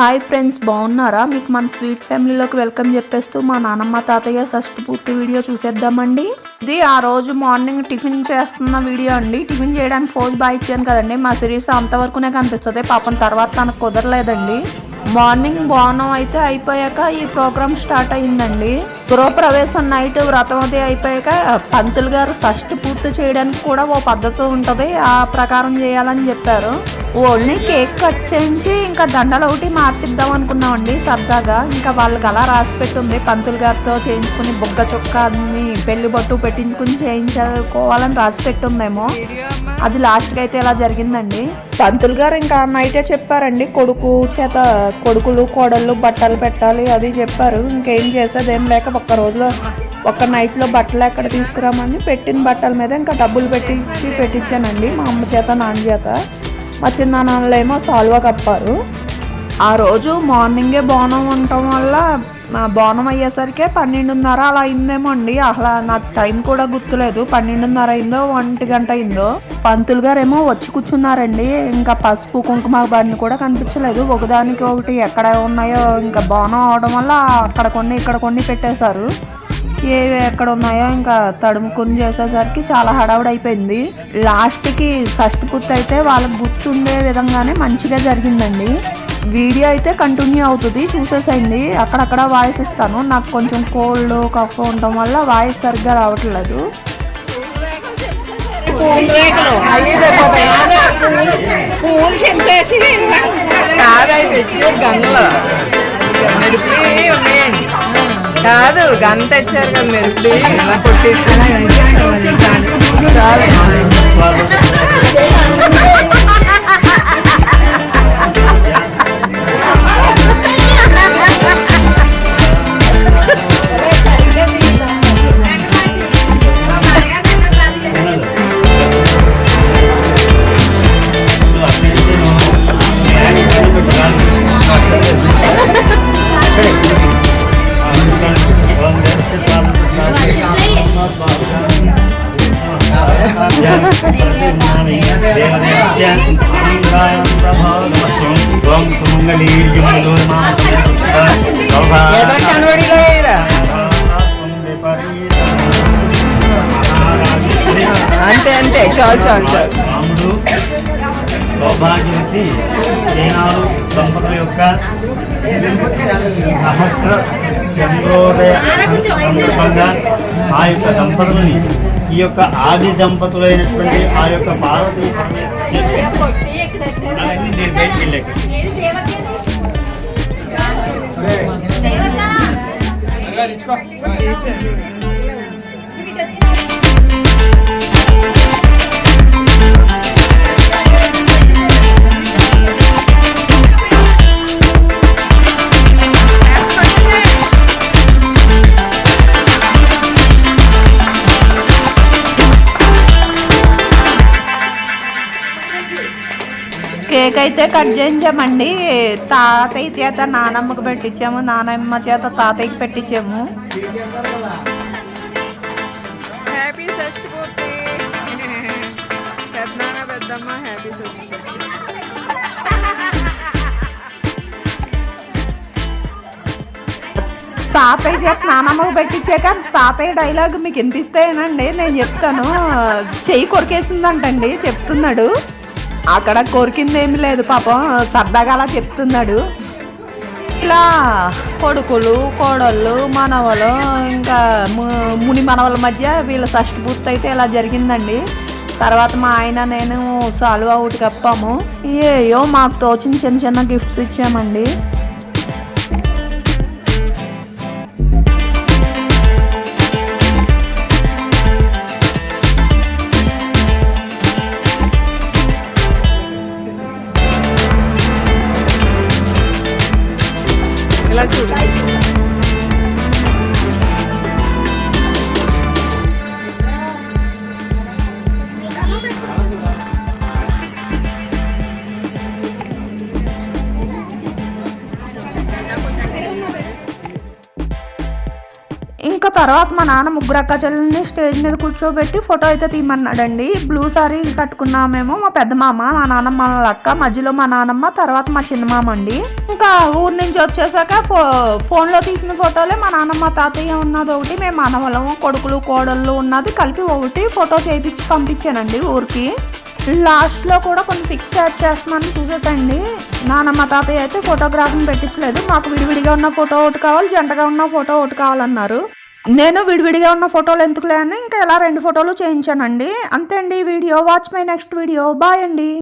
Hi friends బాగున్నారా? మీకు మన స్వీట్ ఫ్యామిలీలోకి వెల్కమ్ చెప్పేస్తూ మా నానమ్మ తాతయ్య షష్టి పూర్తి వీడియో చూసేద్దామండి. ఇది ఆ రోజు మార్నింగ్ టిఫిన్ చేస్తున్న వీడియో అండి. టిఫిన్ చేయడానికి ఫోజ్ బాగా ఇచ్చాను కదండి. మా సిరీస్ అంతవరకునే కనిపిస్తుంది. పాపం తర్వాత తనకు కుదరలేదండి. మార్నింగ్ బోనం అయితే అయిపోయాక ఈ ప్రోగ్రామ్ స్టార్ట్ అయిందండి గృహప్రవేశం నైట్ వ్రతం అది అయిపోయాక పంతులు గారు ఫస్ట్ పూర్తి చేయడానికి కూడా ఓ పద్ధతి ఉంటుంది. ఆ ప్రకారం చేయాలని చెప్పారు. ఓన్లీ కేక్ కట్ చేయించి ఇంకా దండలు ఒకటి మార్చిద్దాం అనుకున్నామండి సరదాగా. ఇంకా వాళ్ళకి అలా రాసి పెట్టుంది. పంతులు గారితో చేయించుకుని బొగ్గ అన్ని పెళ్ళి బొట్టు పెట్టించుకుని చేయించుకోవాలని రాసి పెట్టుందేమో. అది లాస్ట్కి అయితే ఇలా జరిగిందండి. పంతులు గారు ఇంకా నైటే చెప్పారండి. కొడుకు చేత కొడుకులు కోడళ్ళు బట్టలు పెట్టాలి అది చెప్పారు. ఇంకేం చేసేది ఏం లేక ఒక్క రోజులో ఒక్క నైట్లో బట్టలు ఎక్కడ తీసుకురామని పెట్టిన బట్టల మీద ఇంకా డబ్బులు పెట్టించి పెట్టించానండి మా అమ్మ చేత నాన్న చేత. మా చిన్నాన్నలేమో సాల్వా కప్పారు. ఆ రోజు మార్నింగే బోనం ఉండటం వల్ల బోనం అయ్యేసరికి పన్నెండున్నర అలా అయిందేమో అండి. అసలు నాకు టైం కూడా గుర్తులేదు. పన్నెండున్నర అయిందో ఒంటి గంట అయిందో. పంతులు గారేమో వచ్చి కూర్చున్నారండి. ఇంకా పసుపు కుంకుమ బండి కూడా కనిపించలేదు. ఒకదానికి ఒకటి ఎక్కడ ఉన్నాయో ఇంకా బోనం అవడం వల్ల అక్కడ కొన్ని ఇక్కడ కొన్ని పెట్టేశారు. ఏవి ఎక్కడ ఉన్నాయో ఇంకా తడుముకుని చేసేసరికి చాలా హడావుడైపోయింది అయిపోయింది. లాస్ట్కి ఫస్ట్ పూర్తి అయితే వాళ్ళకి గుర్తుండే విధంగానే మంచిగా జరిగిందండి. వీడియో అయితే కంటిన్యూ అవుతుంది. చూసేసండి అక్కడక్కడ వాయిస్ ఇస్తాను. నాకు కొంచెం కోల్డ్ కఫ్ ఉండటం వల్ల వాయిస్ సరిగ్గా రావట్లేదు. కాదు గన్ తెచ్చారు కదా మెరుపు కొట్టేసి అంతే అంతే చాలు చాలు చాలు రాముడు సౌభాగ్యవతి సేనాలు దంపతుల యొక్క సహస్ర చంద్రోదయ సందర్భంగా ఆ యొక్క దంపతులని ఈ యొక్క ఆది దంపతులైనటువంటి ఆ యొక్క పార్వతీ పరమేశ్వరుని కేక్ అయితే కట్ చేయించామండి. తాతయ్య చేత నానమ్మకు పెట్టించాము. నానమ్మ చేత తాతయ్యకి పెట్టించాము. హ్యాపీ పెద్దనాన్న పెద్దమ్మ హ్యాపీ తాతయ్య చేత నానమ్మకు పెట్టించాక తాతయ్య డైలాగ్ మీకు వినిపిస్తేనండి నేను చెప్తాను. చెయ్యి కొరికేసిందంటండి. చెప్తున్నాడు. అక్కడ కొరికిందేమి లేదు పాపం. సరదాగా అలా చెప్తున్నాడు. ఇలా కొడుకులు కోడళ్ళు మనవలు ఇంకా ముని మనవల మధ్య వీళ్ళ షష్టి పూర్తి అయితే ఇలా జరిగిందండి. తర్వాత మా ఆయన నేను సాల్వా ఒకటి కప్పాము ఏయో మాకు తోచిన చిన్న చిన్న గిఫ్ట్స్ ఇచ్చామండి. ఇలా తర్వాత మా నాన్న ముగ్గురు అక్క చెల్లెల్ని స్టేజ్ మీద కూర్చోబెట్టి ఫోటో అయితే తీయమన్నాడండి. బ్లూ సారీ కట్టుకున్నామేమో మా పెద్ద మామ మా నాన్నమ్మ వాళ్ళ అక్క మధ్యలో మా నాన్నమ్మ తర్వాత మా చిన్న మామ అండి ఇంకా ఊరు నుంచి వచ్చేసాక ఫో ఫోన్లో తీసిన ఫోటోలే మా నాన్నమ్మ తాతయ్య ఉన్నది ఒకటి మేము మనవలము కొడుకులు కోడళ్ళు ఉన్నది కలిపి ఒకటి ఫోటో చేయించి పంపించానండి ఊరికి. లాస్ట్లో కూడా కొన్ని పిక్స్ యాడ్ చేస్తున్నాను చూసేటండి నానమ్మ తాతయ్య అయితే ఫోటోగ్రాఫీని పెట్టించలేదు. మాకు విడివిడిగా ఉన్న ఫోటో ఒకటి కావాలి జంటగా ఉన్న ఫోటో ఒకటి కావాలన్నారు. నేను విడివిడిగా ఉన్న ఫోటోలు ఎందుకులే అని ఇంకా ఇలా రెండు ఫోటోలు చేయించానండి. అంతే అండి video. Watch my next video bye అండి.